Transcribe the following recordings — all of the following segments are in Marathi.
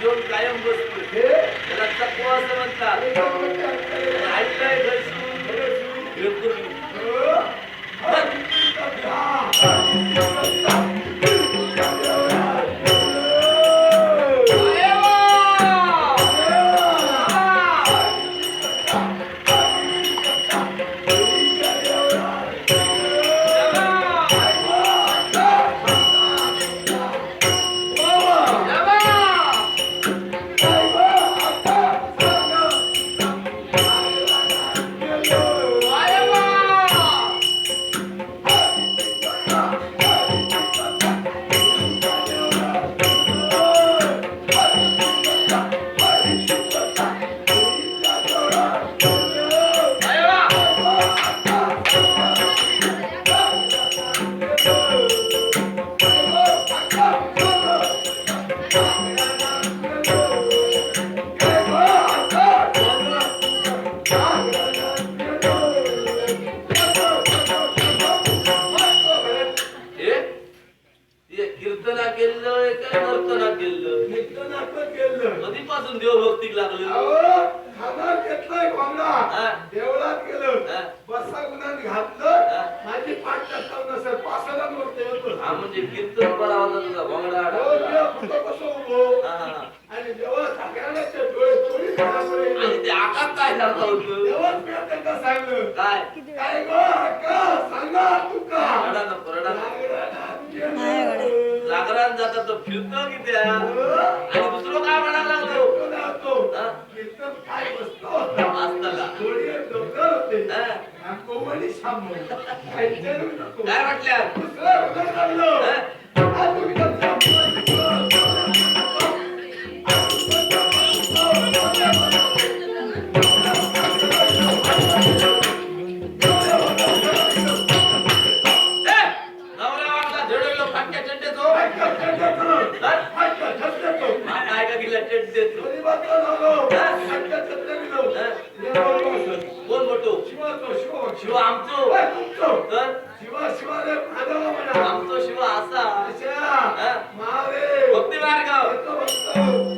घेऊन कायम बसतो त्याला चकवा असं म्हणतात. ऐकलंय फिरतो म्हणजे कीर्तन बरा होता तुझा भोंगडा हो, हा, हा. आणि जेव्हा सगळ्यांचे डोळे चोरी करायला आणि ते आकाश काय करता होत तेव्हाच मी त्यांना सांगलं काय काय गो सांगा तुका रडा नको रडा नको. जागरणात गेलो. जागरण जातात तो फिरतो किती आहे? हो. आणि दुसरं काय म्हणायला लागलो. हा? कीर्तन काय बसला होता. काय म्हटल्या दुसरं उदय लागलं. शिव, शिव आमचो. तर शिवा शिवाले माधवा म्हणा. आमचो शिव असा. महादेव. भक्ती मार्ग. येतो, बघतो.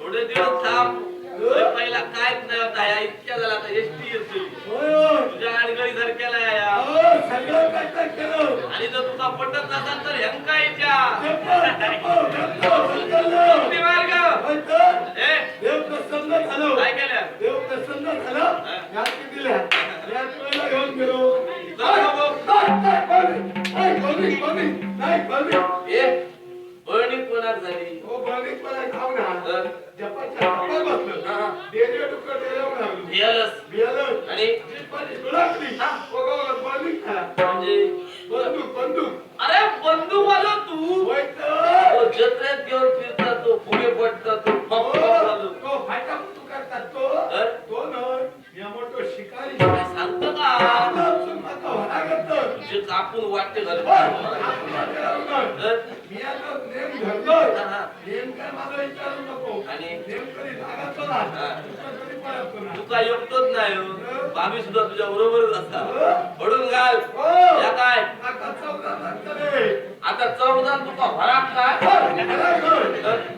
थोडे दिवस थांब. अरे पहिला कायच नाही होता या इतक्या झाला आता एसटी येतोय होय. तुझ्या अडगळी सारख्याला या. आणि जर तुका पटत नसाल तर ह्यांका. भक्ती मार्ग. झाली हो, खाऊ ना. तर जपाच्या टप्प्यात बसलो. हा. डेरिया बियालस बंदूक खा. म्हणजे बंदूक, बंदूक. अरे बंदूक आलो कधी पळायचो ना. तू काय एकटोच नाही हो. भाभी सुद्धा तुझ्या बरोबरच असता हो. पडून घाल. हो. या काय? आता चौदा तुका भराक काय?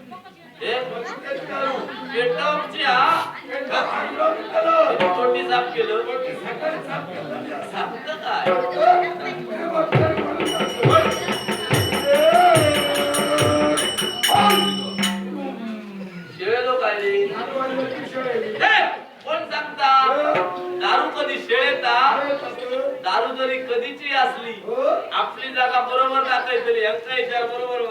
तोंडी साफ केलं? साफ काय? दारू जरी कधीची असली आपली जागा बरोबर टाकायची यांचा विचार बरोबर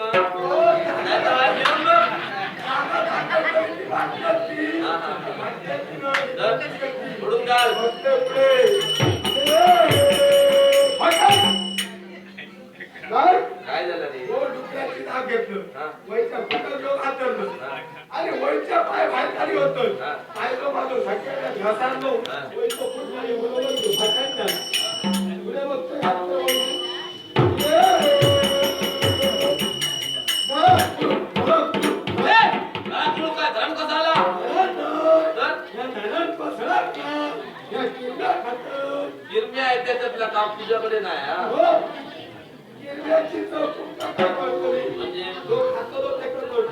काय झालं लोक आतरलं अरे वयच्या पाय बाहेर खाली होतो पायलो माझो सगळ्याला घासांलो वयचो फुटणारी मुलं बघतो फाटांना तुला बघतो हिरम्या आहे त्याच्यातला काम तुझ्याकडे नाही हा. म्हणजे तो खातो